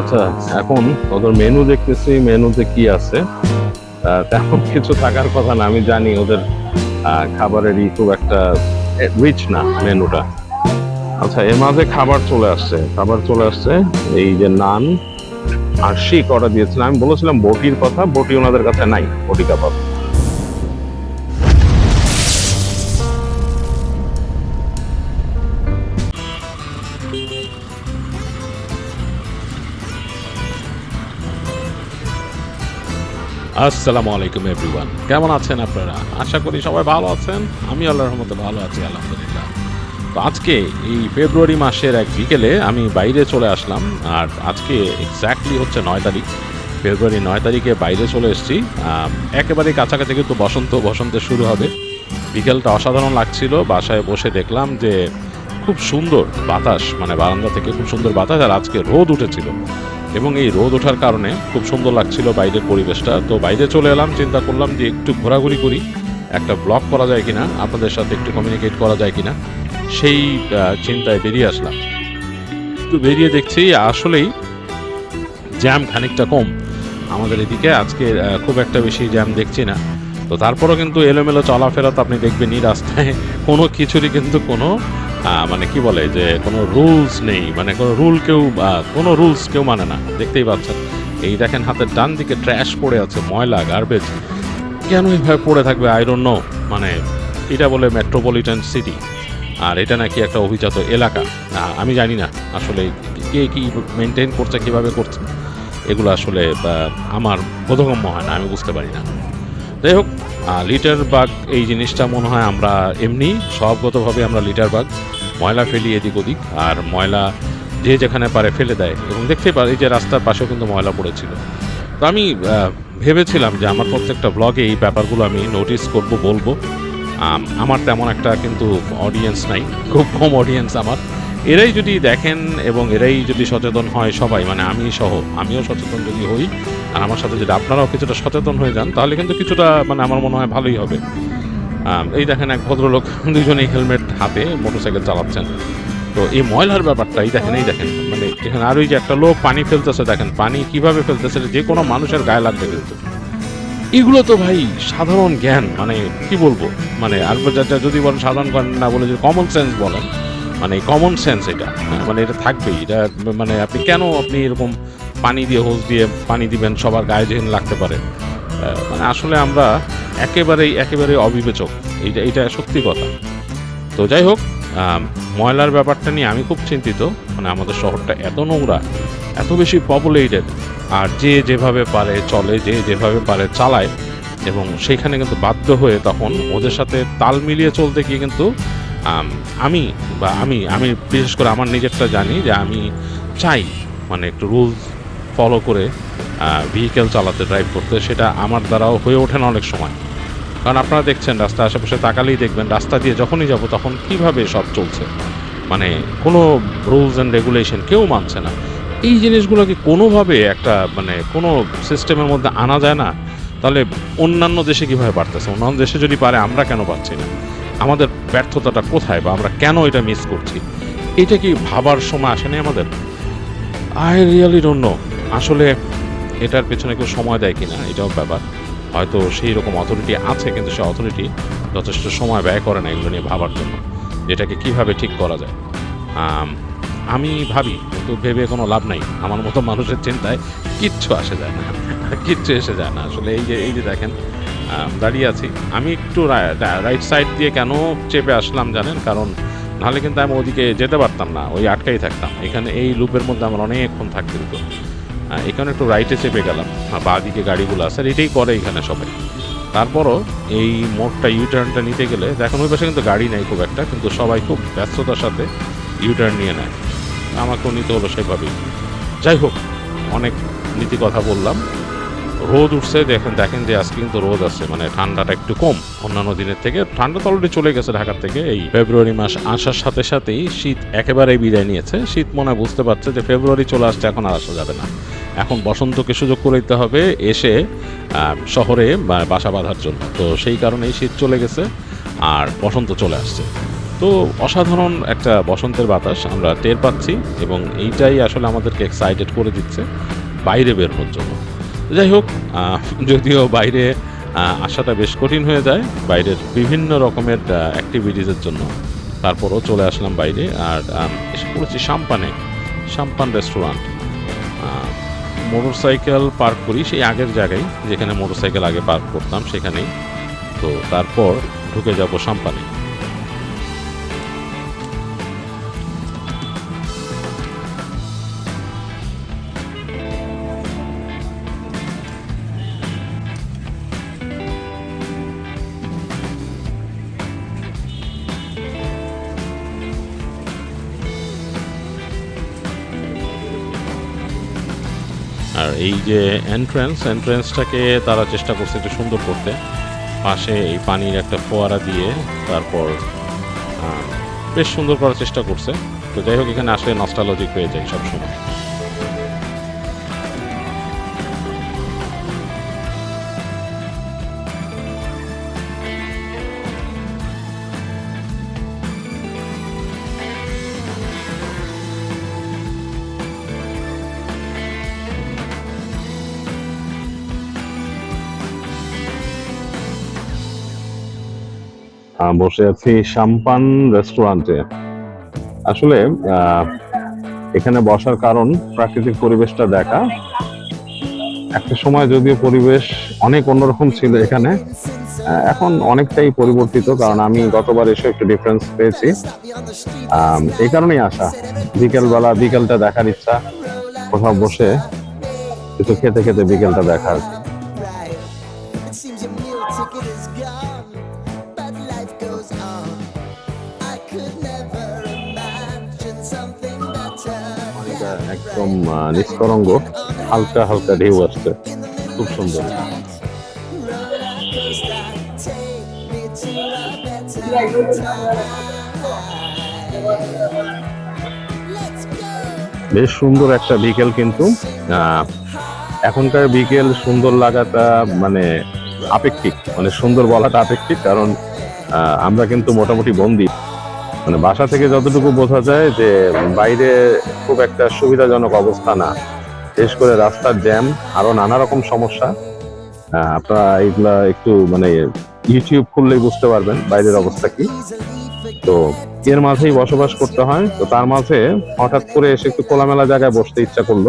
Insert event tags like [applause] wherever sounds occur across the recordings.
আচ্ছা এখন ওদের মেনু দেখতেছি মেনুতে কি আছে? তেমন কিছু থাকার কথা না, আমি জানি ওদের খাবারেরই খুব একটা রিচ না মেনুটা আচ্ছা এর মাঝে খাবার চলে আসছে। খাবার চলে আসছে, এই যে নান আর শিক অর্ডার দিয়েছিলাম। আমি বলেছিলাম বটির কথা, বটি ওনাদের কাছে নাই, বটি কাবাব। আসসালামু আলাইকুম এভরিওয়ান কেমন আছেন আপনারা? আশা করি সবাই ভালো আছেন। আমি আল্লাহর রহমতে ভালো আছি, আলহামদুলিল্লাহ। তো আজকে এই ফেব্রুয়ারি মাসের এক বিকেলে আমি বাইরে চলে আসলাম, আর আজকে এক্স্যাক্টলি হচ্ছে নয় তারিখ। ফেব্রুয়ারি নয় তারিখে বাইরে চলে এসেছি। একেবারে কাছাকাছি কিন্তু বসন্ত বসন্তের শুরু হবে। বিকেলটা অসাধারণ লাগছিল, বাসায় বসে দেখলাম যে খুব সুন্দর বাতাস মানে বারান্দা থেকে খুব সুন্দর বাতাস, আর আজকে রোদ উঠেছিল। এবং এই রোদ ওঠার কারণে খুব সুন্দর লাগছিল বাইরের পরিবেশটা। তো বাইরে চলে এলাম, চিন্তা করলাম যে একটু ঘোরাঘুরি করি, একটা ব্লগ করা যায় কিনা, আপনাদের সাথে একটু কমিউনিকেট করা যায় কিনা, সেই চিন্তায় বেরিয়ে আসলাম। তো বেরিয়ে দেখছি আসলেই জ্যাম খানিকটা কম। আমাদের এদিকে আজকে খুব একটা বেশি জ্যাম দেখছি না। তো তারপরও কিন্তু এলোমেলো চলাফেরা তো আপনি দেখবেনই, রাস্তায় কোনো কিছুরই কিন্তু কোনো মানে কি বলে যে কোনো রুলস নেই মানে কোনো রুল কেউ কোনো রুলস কেউ মানে না। দেখতেই পাচ্ছেন। এই দেখেন হাতের ডান দিকে ট্র্যাশ পড়ে আছে, ময়লা গার্বেজ কেন এইভাবে পড়ে থাকবে? আইরন নো মানে এটা বলে মেট্রোপলিটন সিটি আর এটা নাকি একটা অভিজাত এলাকা। আমি জানি না আসলে কে কী মেনটেন করছে, কীভাবে করছে। এগুলো আসলে আমার বোধগম্য হয় না, আমি বুঝতে পারি না। যাই হোক লিটার বাগ এই জিনিসটা মনে হয় আমরা এমনি স্বভাবগতভাবে আমরা লিটার বাগ ময়লা ফেলি এদিক ওদিক, আর ময়লা যে যেখানে পারে ফেলে দেয়। এবং দেখতেই পারি যে রাস্তার পাশেও কিন্তু ময়লা পড়েছিল। তো আমি ভেবেছিলাম যে আমার প্রত্যেকটা ব্লগে এই ব্যাপারগুলো আমি নোটিস করব, বলব। আমার তেমন একটা কিন্তু অডিয়েন্স নাই, খুব কম অডিয়েন্স আমার। এরাই যদি দেখেন এবং এরাই যদি সচেতন হয় সবাই মানে আমি সহ, আমিও সচেতন যদি হই আর আমার সাথে যদি আপনারাও কিছুটা সচেতন হয়ে যান তাহলে কিন্তু কিছুটা মানে আমার মনে হয় ভালোই হবে। এই দেখেন এক ভদ্রলোক [laughs] দুজনেই হেলমেট হাতে মোটরসাইকেল চালাচ্ছেন। তো এই ময়লার ব্যাপারটা এই দেখেন এই দেখেন মানে এখানে আর ওই যে একটা লোক পানি ফেলতেছে দেখেন পানি কীভাবে ফেলতেছে যে কোনো মানুষের গায়ে লাগবে কিন্তু। এগুলো তো ভাই সাধারণ জ্ঞান মানে কি বলব? মানে আর যদি বলেন সাধারণ জ্ঞান না বলে যদি কমন সেন্স বলেন মানে কমন সেন্স এটা হ্যাঁ, মানে এটা থাকবেই এটা মানে আপনি কেন আপনি এরকম পানি দিয়ে, হোস দিয়ে পানি দিবেন, সবার গায়ে যেখানে লাগতে পারে। মানে আসলে আমরা একেবারেই একেবারে অবিবেচক। এইটা এইটা সত্যি কথা। তো যাই হোক ময়লার ব্যাপারটা নিয়ে আমি খুব চিন্তিত। মানে আমাদের শহরটা এত নোংরা, এত বেশি পপুলেটেড আর যে যেভাবে পারে, চলে, যে যেভাবে পারে, চালায়, এবং সেখানে কিন্তু বাধ্য হয়ে তখন ওদের সাথে তাল মিলিয়ে চলতে গিয়ে কিন্তু, আমি বা আমি আমি বিশেষ করে আমার নিজেরটা জানি যে আমি চাই মানে একটু রুলস ফলো করে ভেহিকেল চালাতে ড্রাইভ করতে, সেটা আমার দ্বারাও হয়ে ওঠে না অনেক সময়। কারণ আপনারা দেখছেন রাস্তা আশেপাশে তাকালেই দেখবেন, রাস্তা দিয়ে যখনই যাব তখন কীভাবে সব চলছে? মানে কোনো রুলস অ্যান্ড রেগুলেশন কেউ মানছে না। এই জিনিসগুলোকে কোনোভাবে একটা মানে কোনো সিস্টেমের মধ্যে আনা যায় না। তাহলে অন্যান্য দেশে কীভাবে পারতেছে অন্যান্য দেশে যদি পারে, আমরা কেন পারছি না? আমাদের ব্যর্থতাটা কোথায় বা আমরা কেন এটা মিস করছি? এটা কি ভাবার সময় আসেনি আমাদের? আই রিয়ালি ডোন্ট নো আসলে এটার পেছনে কেউ সময় দেয় কিনা, এটাও ব্যাপার। হয়তো সেই রকম অথরিটি আছে, কিন্তু সেই অথরিটি যথেষ্ট সময় ব্যয় করে না এগুলো নিয়ে ভাবার জন্য। যেটাকে কীভাবে ঠিক করা যায়। আমি ভাবি, কিন্তু ভেবে কোনো লাভ নাই। আমার মতো মানুষের চিন্তায় কিচ্ছু আসে যায় না, কিচ্ছু এসে যায় না। আসলে এই যে এই যে দেখেন দাঁড়িয়ে আছি। আমি একটু রাইট সাইড দিয়ে কেন চেপে আসলাম জানেন? কারণ নাহলে কিন্তু আমি ওদিকে যেতে পারতাম না, ওই আটকাই থাকতাম। এখানে এই লুপের মধ্যে আমার অনেকক্ষণ থাকতে হতো। আহ, এখানে একটু রাইটে চেপে গেলাম। আর বাঁ দিকে গাড়িগুলো আছে আর এটাই করে এখানে সবাই। তারপরও এই মোড়টা ইউটার্নটা নিতে গেলে এখন ওই পাশে কিন্তু গাড়ি নেই খুব একটা কিন্তু সবাই খুব ব্যস্ততার সাথে ইউটার্ন নিয়ে নেয়। আমাকেও নিতে হলো সেভাবেই। যাই হোক অনেক নীতি কথা বললাম। রোদ উঠছে দেখেন দেখেন যে আজকে কিন্তু রোদ আছে মানে ঠান্ডাটা একটু কম অন্যান্য দিনের থেকে। ঠান্ডা তো অলরেডি চলে গেছে ঢাকার থেকে এই ফেব্রুয়ারি মাস আসার সাথে সাথেই শীত একেবারেই বিদায় নিয়েছে। শীত মনে হয় বুঝতে পারছে যে ফেব্রুয়ারি চলে আসছে এখন আর আসা যাবে না। এখন বসন্তকে সুযোগ করে দিতে হবে এসে শহরে বাসা বাঁধার জন্য। তো সেই কারণেই শীত চলে গেছে আর বসন্ত চলে আসছে। তো অসাধারণ একটা বসন্তের বাতাস আমরা টের পাচ্ছি এবং এইটাই আসলে আমাদেরকে এক্সাইটেড করে দিচ্ছে বাইরে বের হওয়ার জন্য। যাই হোক যদিও বাইরে আসাটা বেশ কঠিন হয়ে যায়, বাইরের বিভিন্ন রকমের অ্যাক্টিভিটিসের জন্য। তারপরও চলে আসলাম বাইরে আর এসে পড়েছি সাম্পানে, Sampan restaurant motorcycle park করি, সেই আগের জায়গায় যেখানে মোটরসাইকেল আগে পার্ক করতাম সেখানেই। তো তারপর ঢুকে যাব সাম্পানে। এই যে এন্ট্রেন্স এন্ট্রেন্সটাকে তারা চেষ্টা করছে একটু সুন্দর করতে। পাশে এই পানির একটা ফোয়ারা দিয়ে তারপর বেশ সুন্দর করার চেষ্টা করছে। তো যাই হোক, এখানে আসলে নস্টালজিক হয়ে যায় সবসময়। বসে আছি সাম্পান রেস্টুরেন্টে। আসলে এখানে বসার কারণ প্রাকৃতিক পরিবেশটা দেখা। একটা সময় যদিও পরিবেশ অনেক অন্যরকম ছিল এখানে এখন অনেকটাই পরিবর্তিত কারণ আমি গতবার এসে একটু ডিফারেন্স পেয়েছি। এই কারণেই আসা। বিকেলবেলা বিকেলটা দেখার ইচ্ছা, কোথাও বসে কিছু খেতে খেতে বিকেলটা দেখার। একদম নিষ্করঙ্গ, হালকা হালকা ঢেউ আসছে। খুব সুন্দর. বেশ সুন্দর একটা বিকেল কিন্তু। এখনকার বিকেল সুন্দর লাগাটা মানে আপেক্ষিক। মানে সুন্দর বলাটা আপেক্ষিক, কারণ আমরা কিন্তু মোটামুটি বন্দি। মানে বাসা থেকে যতটুকু বোঝা যায় যে বাইরে খুব একটা সুবিধাজনক অবস্থা না। বিশেষ করে রাস্তার জ্যাম আরও নানা রকম সমস্যা। আপনারা এগুলা একটু মানে ইউটিউব খুললেই বুঝতে পারবেন বাইরের অবস্থা কি। তো এর মাঝেই বসবাস করতে হয়। তো তার মাঝে হঠাৎ করে এসে একটু খোলামেলা জায়গায় বসতে ইচ্ছা করল।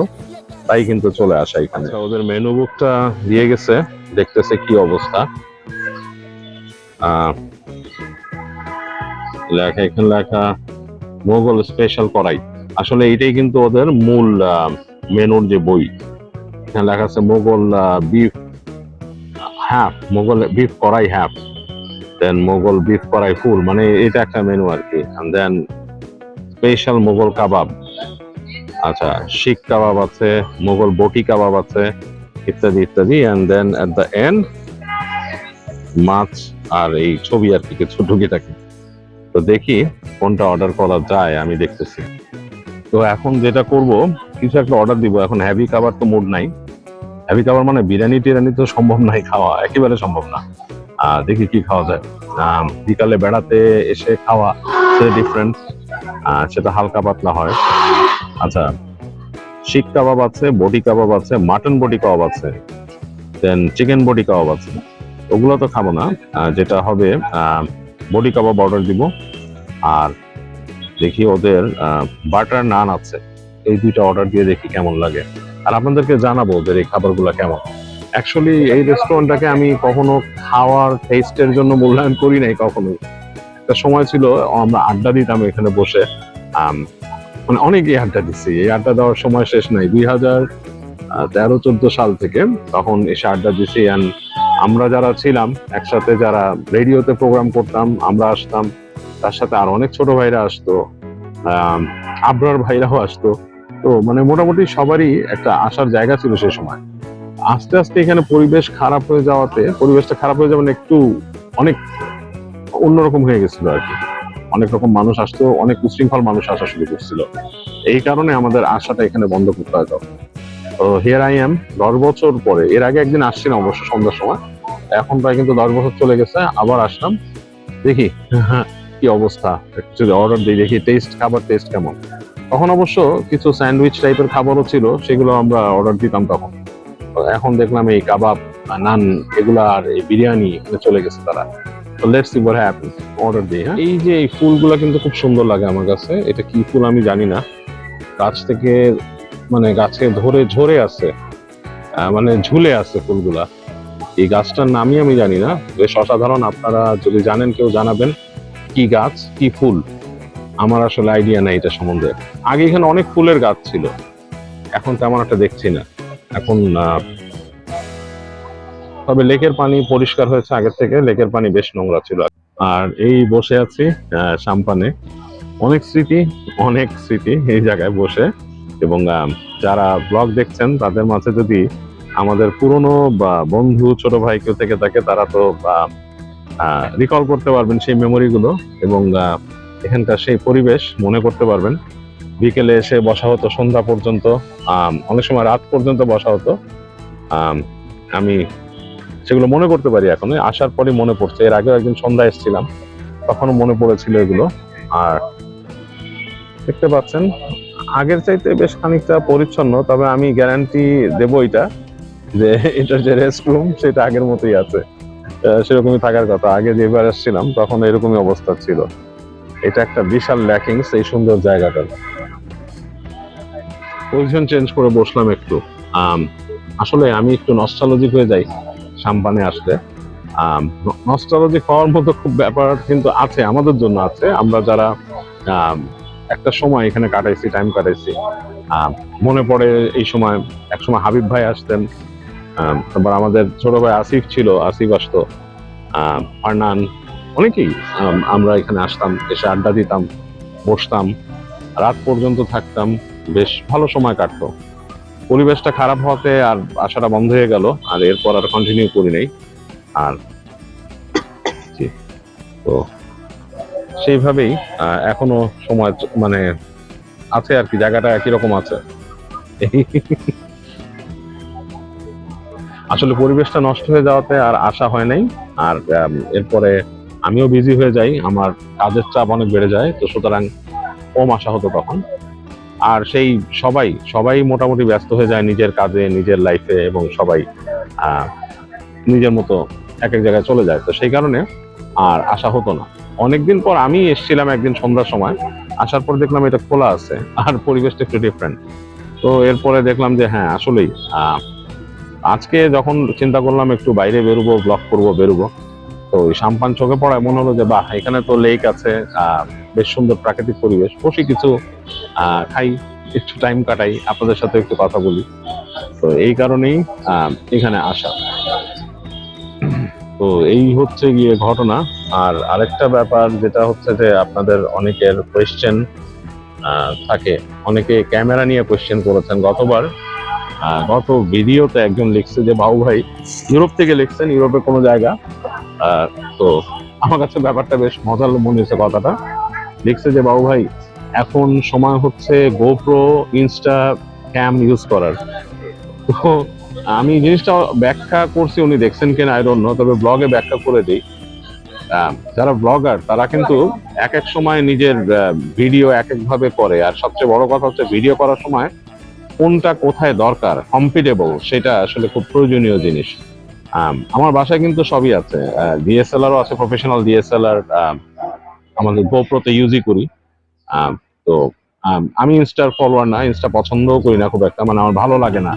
তাই কিন্তু চলে আসা এখানে। আচ্ছা, ওদের মেনু বুকটা দিয়ে গেছে। দেখতেছে কি অবস্থা। আহ, লেখা, এখানে লেখা মোগল স্পেশাল কড়াই আসলে এইটাই কিন্তু ওদের মূল মেনুর যে বই। এখানে লেখা আছে মোগল বিফ হ্যাপ মোগল বিফ কড়াই হ্যাপ দেন মোগল বিফ কড়াই ফুল মানে এটা একটা মেনু আর কি দেন স্পেশাল মোগল কাবাব। আচ্ছা শিখ কাবাব আছে, মোগল বটি কাবাব আছে, ইত্যাদি ইত্যাদি। And then at the end মাছ আর এই ছবি আর কি কিছু টুকিটাকি তো দেখি কোনটা অর্ডার করা যায়, আমি দেখতেছি। তো এখন যেটা করব, কিছু একটা অর্ডার দিব। এখন হ্যাভি খাবার তো মুড নাই। হ্যাভি খাবার মানে বিরিয়ানি টিরানি তো সম্ভব নাই খাওয়া, একেবারে সম্ভব না। দেখি কি খাওয়া যায়। বিকালে বেড়াতে এসে খাওয়া সেটা ডিফারেন্ট সেটা হালকা পাতলা হয়। আচ্ছা শিক কাবাব আছে বডি কাবাব আছে, মাটন বডি কাবাব আছে দেন চিকেন বডি কাবাব আছে। ওগুলো তো খাব না। যেটা হবে বডি কাবাব অর্ডার দিব। আর দেখি ওদের বাটার নান আছে। এই দুইটা অর্ডার দিয়ে দেখি কেমন লাগে। আর আপনাদেরকে জানাব ওদের এই খাবারগুলো কেমন। অ্যাকচুয়ালি এই রেস্টুরেন্টটাকে আমি কখনো খাওয়ার টেস্টের জন্য মূল্যায়ন করি নাই কখনোই। একটা সময় ছিল, আমরা আড্ডা দিতাম এখানে বসে। মানে অনেকই আড্ডা দিচ্ছি। এই আড্ডা দেওয়ার সময় শেষ নাই। দুই হাজার তেরো, চোদ্দ সাল থেকে তখন এসে আড্ডা দিছি। And আমরা যারা ছিলাম, একসাথে যারা রেডিওতে প্রোগ্রাম করতাম, আমরা আসতাম। তার সাথে আর অনেক ছোট ভাইরা আসতো আবরার ভাইরাও আসতো। তো মানে মোটামুটি সবারই একটা আসার জায়গা ছিল সে সময়। আস্তে আস্তে এখানে পরিবেশ খারাপ হয়ে যাওয়াতে, পরিবেশটা খারাপ হয়ে যাওয়া মানে একটু অনেক অন্যরকম হয়ে গেছিল আর কি। অনেক রকম মানুষ আসতো, অনেক উশৃঙ্খল মানুষ আসা শুরু করছিল। এই কারণে আমাদের আশাটা এখানে বন্ধ করতে হয় তো হিয়ার আই এম দশ বছর পরে, এর আগে একদিন আসছিলাম অবশ্য সন্ধ্যার সময়। এখন প্রায় কিন্তু দশ বছর চলে গেছে, আবার আসলাম। দেখি, [laughs] কি অবস্থা? একটু অর্ডার দিই, দেখি টেস্ট খাবার টেস্ট কেমন। তখন অবশ্য কিছু স্যান্ডউইচ টাইপের খাবারও ছিল, সেগুলো আমরা অর্ডার দিতাম তখন। এখন দেখলাম এই কাবাব, নান, এগুলা আর এই বিরিয়ানি চলে গেছে তারা। লেটস সি হোয়াট অর্ডার দিই হ্যাঁ? এই যে এই ফুলগুলা কিন্তু খুব সুন্দর লাগে আমার কাছে। এটা কি ফুল আমি জানি না। গাছ থেকে মানে গাছে ধরে, ঝরে আছে। মানে ঝুলে আছে ফুলগুলা। এই গাছটার নামই আমি জানি না। বেশ অসাধারণ, আপনারা যদি জানেন, কেউ জানাবেন কি গাছ, কি ফুল। আমার আসলে আইডিয়া নাই এটা সম্বন্ধে। আগে এখানে অনেক ফুলের গাছ ছিল। এখন তেমন একটা দেখছি না। এখন তবে লেকের পানি পরিষ্কার হয়েছে আগের থেকে। লেকের পানি বেশ নোংরা ছিল। আর এই বসে আছি সাম্পানে। অনেক স্মৃতি অনেক স্মৃতি এই জায়গায় বসে। এবং যারা ব্লগ দেখছেন, তাদের মাঝে যদি আমাদের পুরনো বা বন্ধু ছোট ভাই কেউ থেকে থাকে, তারা তো রিকল করতে পারবেন সেই মেমোরিগুলো এবং এখানকার সেই পরিবেশ মনে করতে পারবেন। বিকেলে এসে বসা হতো, সন্ধ্যা পর্যন্ত অনেক সময় রাত পর্যন্ত বসা হতো। আমি সেগুলো মনে করতে পারি এখন আসার পরে মনে পড়ছে। এর আগেও একদিন সন্ধ্যা এসেছিলাম। তখনও মনে পড়েছিল এগুলো। আর দেখতে পাচ্ছেন, আগের চাইতে বেশ খানিকটা পরিচ্ছন্ন, তবে আমি গ্যারান্টি দেবো এটা। যে এটার যে রেস্ট রুম সেটা আগের মতোই আছে। সেরকমই থাকার কথা। আগে যেবার এসেছিলাম তখন এরকমই অবস্থা ছিল। এটা একটা বিশাল ল্যাকিংস এই সুন্দর জায়গাটা। পজিশন চেঞ্জ করে বসলাম একটু। আসলে আমি একটু নস্টালজিক হয়ে যাই সাম্পানে আসলে। নস্টালজিক হওয়ার মতো খুব ব্যাপার কিন্তু আছে, আমাদের জন্য আছে। আমরা যারা একটা সময় এখানে কাটাইছি টাইম কাটাইছি মনে পড়ে এই সময় এক সময় হাবিব ভাই আসতেন তারপর আমাদের ছোট ভাই আসিফ ছিল, আসিফ আসতো। ফারনান, অনেকেই আমরা এখানে আসতাম, এসে আড্ডা দিতাম, বসতাম। রাত পর্যন্ত থাকতাম, বেশ ভালো সময় কাটতো। পরিবেশটা খারাপ হওয়াতে আর আসাটা বন্ধ হয়ে গেল, আর এরপর আর কন্টিনিউ করি নাই। আর তো সেইভাবেই এখনও সময় মানে আছে আর কি, জায়গাটা একই রকম আছে। আসলে পরিবেশটা নষ্ট হয়ে যাওয়াতে আর আশা হয় নাই। আর এরপরে আমিও বিজি হয়ে যাই, আমার কাজের চাপ অনেক বেড়ে যায়, তো সুতরাং কম আশা হতো তখন। আর সেই সবাই সবাই মোটামুটি ব্যস্ত হয়ে যায় নিজের কাজে, নিজের লাইফে এবং সবাই নিজের মতো এক এক জায়গায় চলে যায়। তো সেই কারণে আর আসা হতো না। অনেকদিন পর আমি এসেছিলাম একদিন সন্ধ্যার সময়, আসার পর দেখলাম এটা খোলা আছে, আর পরিবেশটা একটু ডিফারেন্ট তো এরপরে দেখলাম যে হ্যাঁ আসলেই আজকে যখন চিন্তা করলাম একটু বাইরে বেরোবো ব্লগ করব, বেরোবো, তো ওই সাম্পান চোখে পড়ায় মনে হলো যে, বাহ, এখানে তো লেক আছে বেশ সুন্দর প্রাকৃতিক পরিবেশ। বসে কিছু খাই, একটু টাইম কাটাই, আপনাদের সাথে একটু কথা বলি। তো এই কারণেই এখানে আসা। তো এই হচ্ছে গিয়ে ঘটনা। আর আরেকটা ব্যাপার যেটা হচ্ছে যে, আপনাদের অনেকের কোয়েশ্চেন থাকে। অনেকে ক্যামেরা নিয়ে কোয়েশ্চেন করেছেন গতবার। গত ভিডিওতে একজন লিখছে যে, বাবু ভাই, ইউরোপ থেকে লিখছেন, ইউরোপে কোনো জায়গা? তো আমার কাছে ব্যাপারটা বেশ মজার মনে হয়েছে কথাটা। লিখছে যে, বাবু ভাই, এখন সময় হচ্ছে গোপ্রো ইনস্টা ক্যাম ইউজ করার। তো আমি জিনিসটা ব্যাখ্যা করছি, উনি দেখছেন কিনা আই ডোন্ট নো তবে ব্লগে ব্যাখ্যা করে দিই। যারা ব্লগার তারা কিন্তু এক এক সময় নিজের ভিডিও এক এক ভাবে করে। আর সবচেয়ে বড় কথা হচ্ছে ভিডিও করার সময় কোনটা কোথায় দরকার কম্পিটেবল সেটা আসলে খুব প্রয়োজনীয় জিনিস। আম, আমার বাসায় কিন্তু সবই আছে। ডিএসএলআরও আছে প্রফেশনাল ডিএসএলআর আমাদের গোপ্রোতে ইউজই করি। তো আম, ইনস্টার ফলোয়ার না ইনস্টা পছন্দও করি না খুব একটা মানে আমার ভালো লাগে না।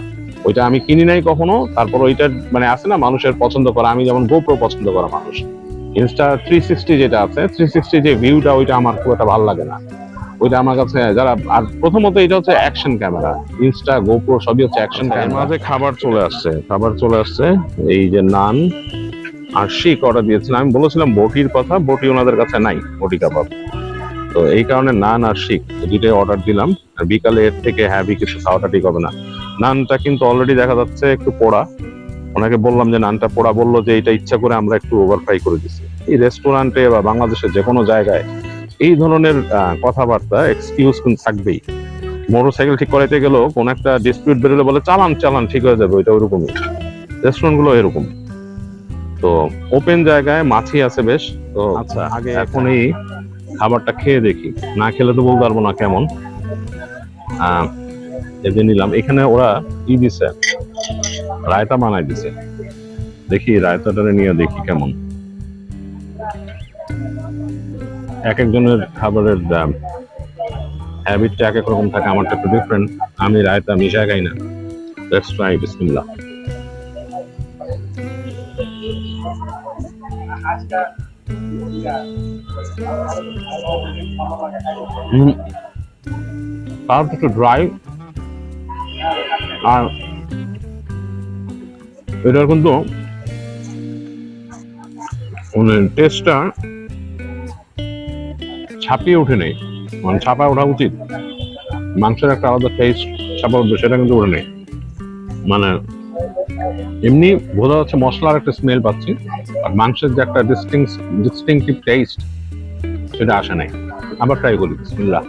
ওইটা আমি কিনি নাই কখনো তারপর ওইটার মানে আছে না মানুষের পছন্দ করা আমি যেমন গোপ্রো পছন্দ করা মানুষ। ইনস্টা থ্রি সিক্সটি যেটা আছে থ্রি সিক্সটি যে ভিউটা ওইটা আমার খুব একটা ভালো লাগে না। ওইটা আমার কাছে যারা আর প্রথমত এটা হচ্ছে অ্যাকশন ক্যামেরা ইনস্টা গোপ্রো সবই হচ্ছে অ্যাকশন ক্যামেরা মাঝে খাবার চলে আসছে খাবার চলে আসছে এই যে নান আর শিক অর্ডার দিয়েছিলাম। আমি বলেছিলাম বটির কথা বটি ওনাদের কাছে নাই বটি কাবাব। তো এই কারণে নান আর শিক দুইটাই অর্ডার দিলাম। আর বিকালে এর থেকে হ্যাভি কিছু খাওয়াটা ঠিক হবে না। নানটা কিন্তু অলরেডি দেখা যাচ্ছে একটু পোড়া। ওনাকে বললাম যে নানটা পোড়া বলল যে এটা ইচ্ছা করে আমরা একটু ওভার ফ্রাই করে দিচ্ছি এই রেস্টুরেন্টে বা বাংলাদেশের যে কোনো জায়গায় এই ধরনের কথাবার্তা এক্সকিউজ কিন্তু থাকবেই। মোটর সাইকেল ঠিক করাইতে গেলেও কোন একটা ডিসপিউট বেরোলে বলে চালান চালান ঠিক হয়ে যাবে ওইটা ওরকমই। রেস্টুরেন্টগুলো এরকম। তো ওপেন জায়গায় মাছি আছে বেশ তো আচ্ছা আগে এখন এই খাবারটা খেয়ে দেখি। না খেলে তো বলতে পারব না কেমন। যে নিলাম। এখানে ওরা কি দিছে? রায়তা বানাই দিছে। দেখি রায়তাটা নিয়ে দেখি কেমন। এক একজনের খাবারের দাম। হ্যাবিটটা এক এক রকম থাকে, আমারটা একটু ডিফারেন্ট আমি রায়তা মিশা খাই না। লেটস ট্রাই বিসমিল্লাহ। ড্রাই আর এটার কিন্তু মানে টেস্টটা ছাপিয়ে ওঠে নেই মানে ছাপা ওঠা উচিত। মাংসের একটা আলাদা টেস্ট ছাপা উঠবে, সেটা কিন্তু ওঠে নেই মানে এমনি বোঝা যাচ্ছে মশলার একটা স্মেল পাচ্ছি, আর মাংসের যে একটা ডিস্টিং ডিস্টিংটিভ টেস্ট সেটা আসে নাই। আবার ট্রাই করি, বিসমিল্লাহ।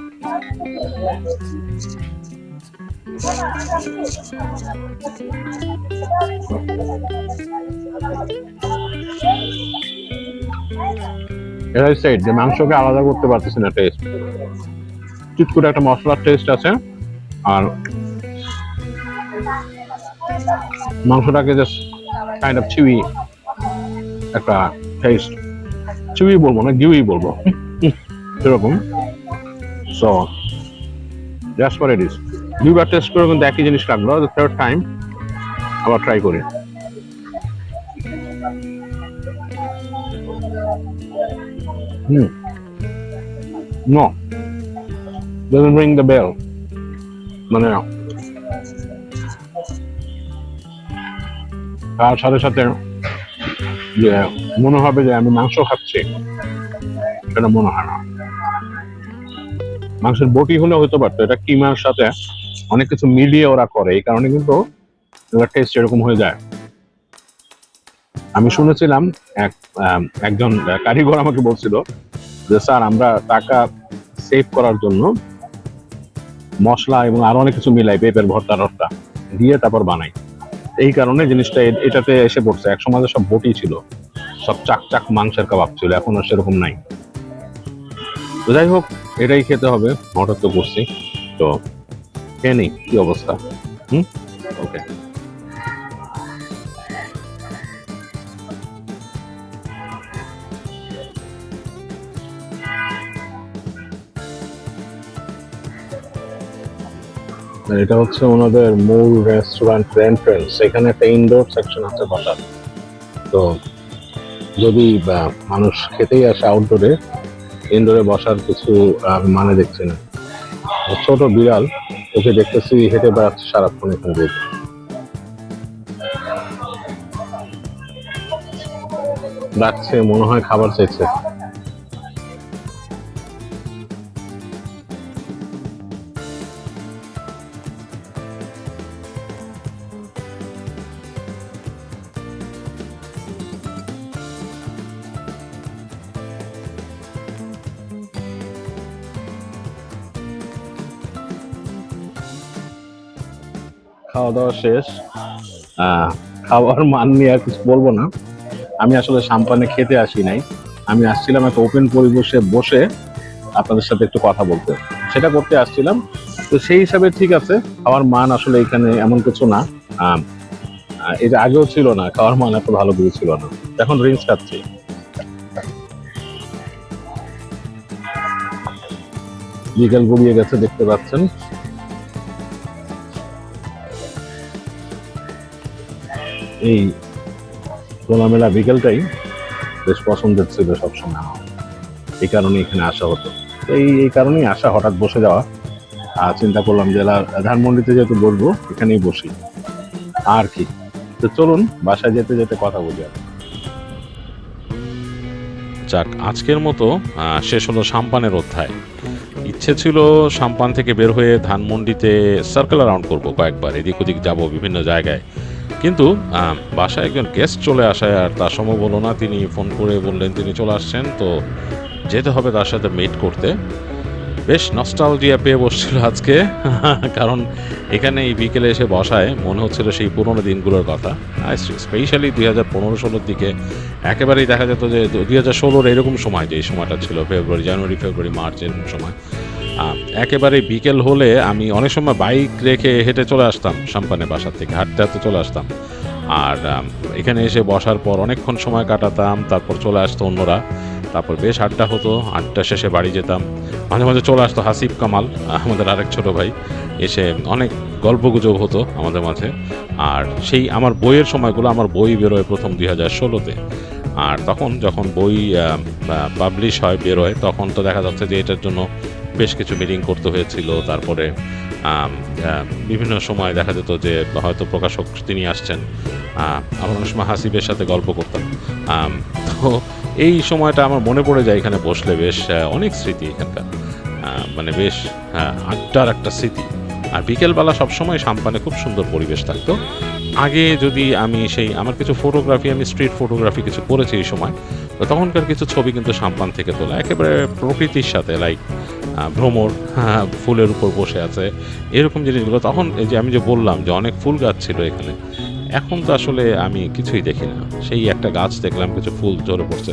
এটাই সাইড যে মাংসকে আলাদা করতে পারতেছি না টেস্ট চুট করে একটা মশলার টেস্ট আছে, আর মাংসটাকে জাস্ট কাইন্ড অফ চিউই একটা টেস্ট চিউই বলব না গিউই বলব। সেরকম so just for it is দুইবার টেস্ট করে কিন্তু একই জিনিস লাগল থার্ড টাইম আবার ট্রাই করি। হুম no doesn't ring the bell. মানে তার সাথে সাথে যে মনে হবে যে আমি মাংস খাচ্ছি, সেটা মনে হয় না। মাংসের বটি হলে হতে পারতো, এটা কিমার সাথে অনেক কিছু মিলিয়ে ওরা করে, এই কারণে কিন্তু টেস্ট এরকম হয়ে যায়। আমি শুনেছিলাম এক একজন কারিগর আমাকে বলছিল যে, স্যার, আমরা টাকা সেভ করার জন্য মশলা এবং আরও অনেক কিছু মিলাই, পেঁপের ভর্তা টর্তা দিয়ে তারপর বানাই। এই কারণে জিনিসটা এটাতে এসে পড়ছে। এক সমাজে সব বটি ছিল। সব চাক চাক মাংসের কাবাব ছিল, এখন আর সেরকম নাই। তো যাই হোক, এটাই খেতে হবে। হঠাৎ তো করছি। তো খেয়ে নিই, কি অবস্থা? হুম? ওকে। এটা হচ্ছে ওনাদের মূল রেস্টুরেন্ট এন্ট্রেন্স এখানে একটা ইনডোর সেকশন আছে বসার। তো যদি মানুষ খেতেই আসে আউটডোরে ইনডোরে বসার কিছু মানে দেখছি না। ছোট বিড়াল, ওকে দেখতেছি হেঁটে বেড়াচ্ছে সারাক্ষণ এখান দিয়ে। ডাকছে, মনে হয় খাবার চাইছে। খাওয়া দাওয়া শেষ। খাওয়ার মান নিয়ে আর কিছু বলব না। আমি আসলে সাম্পানে খেতে আসি নাই। আমি আসছিলাম একটা ওপেন পরিবেশে বসে আপনাদের সাথে একটু কথা বলতে। সেটা করতে আসছিলাম। তো সেই হিসাবে ঠিক আছে খাওয়ার মান আসলে এখানে এমন কিছু না। এটা আগেও ছিল না খাওয়ার মান এত ভালো কিছু ছিল না। এখন ড্রিঙ্কস খাচ্ছি। বিকেল গড়িয়ে গেছে দেখতে পাচ্ছেন। এই খোলামেলা বিকেলটাই বেশ পছন্দের ছিল সবসময় আমার। এই কারণে এখানে আসা হতো। এই এই কারণেই আসা হঠাৎ বসে যাওয়া। আর চিন্তা করলাম জেলার ধানমন্ডিতে যেহেতু বসবো, এখানেই বসি। আর কি? তো চলুন, বাসায় যেতে যেতে কথা বলি আর যাক, আজকের মতো শেষ হলো সাম্পানের অধ্যায়। ইচ্ছে ছিল সাম্পান থেকে বের হয়ে ধানমন্ডিতে সার্কেল রাউন্ড করব কয়েকবার। এদিক ওদিক যাব বিভিন্ন জায়গায়। কিন্তু বাসায় একজন গেস্ট চলে আসায় আর তার সম্ভব হলো না, তিনি ফোন করে বললেন তিনি চলে আসছেন, তো যেতে হবে তার সাথে মিট করতে। বেশ নস্টালজিয়া পেয়ে বসছিল আজকে, কারণ এখানে এই বিকেলে এসে বসায়, মনে হচ্ছিল সেই পুরনো দিনগুলোর কথা। স্পেশালি দুই হাজার পনেরো ষোলোর দিকে একেবারেই দেখা যেত যে দুই হাজার ষোলোর এরকম সময় যে সময়টা ছিল, ফেব্রুয়ারি, জানুয়ারি, ফেব্রুয়ারি মার্চ এরকম সময়। একেবারে বিকেল হলে আমি অনেক সময় বাইক রেখে হেঁটে চলে আসতাম সাম্পানে বাসার থেকে, হাঁটতে হাঁটতে চলে আসতাম। আর এখানে এসে বসার পর অনেকক্ষণ সময় কাটাতাম, তারপর চলে আসতো অন্যরা। তারপর বেশ আড্ডা হতো, আড্ডা শেষে বাড়ি যেতাম। মাঝে মাঝে চলে আসতো হাসিব কামাল, আমাদের আরেক ছোট ভাই। এসে অনেক গল্পগুজব হতো আমাদের মাঝে। আর সেই আমার বইয়ের সময়গুলো আমার বই বেরোয় প্রথম দুই হাজার ষোলোতে। আর তখন যখন বই পাবলিশ হয়, বেরোয়, তখন তো দেখা যাচ্ছে যে এটার জন্য বেশ কিছু মিটিং করতে হয়েছিল। তারপরে বিভিন্ন সময় দেখা যেত যে হয়তো প্রকাশক তিনি আসছেন। আমরা অনেক সময় হাসিবের সাথে গল্প করতাম। তো এই সময়টা আমার মনে পড়ে যায় এখানে বসলে বেশ অনেক স্মৃতি এখানকার। মানে বেশ আড্ডার একটা স্মৃতি। আর বিকেলবেলা সবসময় সাম্পানে খুব সুন্দর পরিবেশ থাকতো। আগে যদি আমি সেই, আমার কিছু ফটোগ্রাফি আমি স্ট্রিট ফটোগ্রাফি কিছু করেছি এই সময়, তো তখনকার কিছু ছবি কিন্তু সাম্পান থেকে তোলা। একেবারে প্রকৃতির সাথে লাইক ভ্রমর হ্যাঁ, ফুলের উপর বসে আছে এরকম জিনিসগুলো তখন এই যে আমি যে বললাম যে অনেক ফুল গাছ ছিল এখানে এখন তো আসলে আমি কিছুই দেখি না। সেই একটা গাছ দেখলাম কিছু ফুল ঝরে পড়ছে।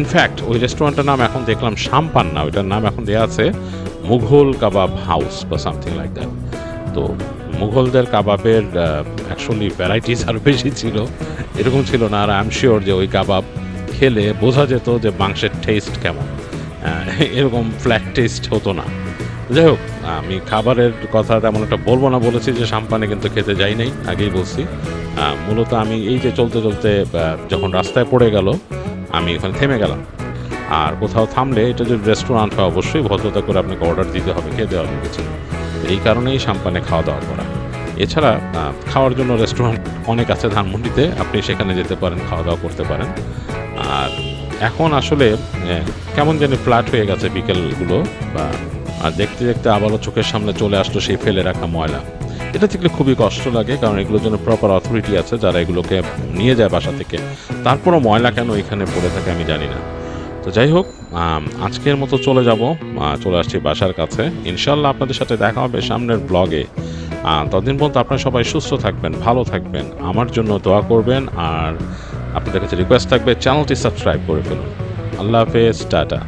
ইনফ্যাক্ট ওই রেস্টুরেন্টটার নাম এখন দেখলাম সাম্পান না ওইটার নাম এখন দেওয়া আছে মুঘল কাবাব হাউস বা সামথিং লাইক দ্যাট তো মুঘলদের কাবাবের অ্যাকচুয়ালি ভ্যারাইটিস আরও বেশি ছিল এরকম ছিল না। আর আই এম শিওর যে ওই কাবাব খেলে বোঝা যেত যে মাংসের টেস্ট কেমন। এরকম ফ্ল্যাট টেস্ট হতো না। যাই হোক, আমি খাবারের কথা তেমন একটা বলব না, বলেছি যে সাম্পানে কিন্তু খেতে যাই নাই, আগেই বলছি। মূলত আমি এই যে চলতে চলতে যখন রাস্তায় পড়ে গেল, আমি ওখানে থেমে গেলাম। আর কোথাও থামলে এটা যদি রেস্টুরেন্ট হয়, অবশ্যই ভদ্রতা করে আপনাকে অর্ডার দিতে হবে খেতে হবে কিছু। এই কারণেই সাম্পানে খাওয়া দাওয়া করা। এছাড়া খাওয়ার জন্য রেস্টুরেন্ট অনেক আছে ধানমন্ডিতে, আপনি সেখানে যেতে পারেন, খাওয়া দাওয়া করতে পারেন। আর এখন আসলে কেমন জানি ফ্ল্যাট হয়ে গেছে বিকেলগুলো, বা, আর দেখতে দেখতে আবারও চোখের সামনে চলে আসলো সেই ফেলে রাখা ময়লা। এটা দেখলে খুবই কষ্ট লাগে, কারণ এগুলোর জন্য প্রপার অথরিটি আছে যারা এগুলোকে নিয়ে যায় বাসা থেকে। তারপরও ময়লা কেন এখানে পড়ে থাকে আমি জানি না। তো যাই হোক আজকের মতো চলে যাব চলে আসছি বাসার কাছে। ইনশাল্লাহ আপনাদের সাথে দেখা হবে সামনের ব্লগে ততদিন পর্যন্ত আপনারা সবাই সুস্থ থাকবেন, ভালো থাকবেন। আমার জন্য দোয়া করবেন, আর আপনাদের কাছে রিকোয়েস্ট থাকবে চ্যানেলটি সাবস্ক্রাইব করে ফেলুন। আল্লাহ হাফেজ টাটা।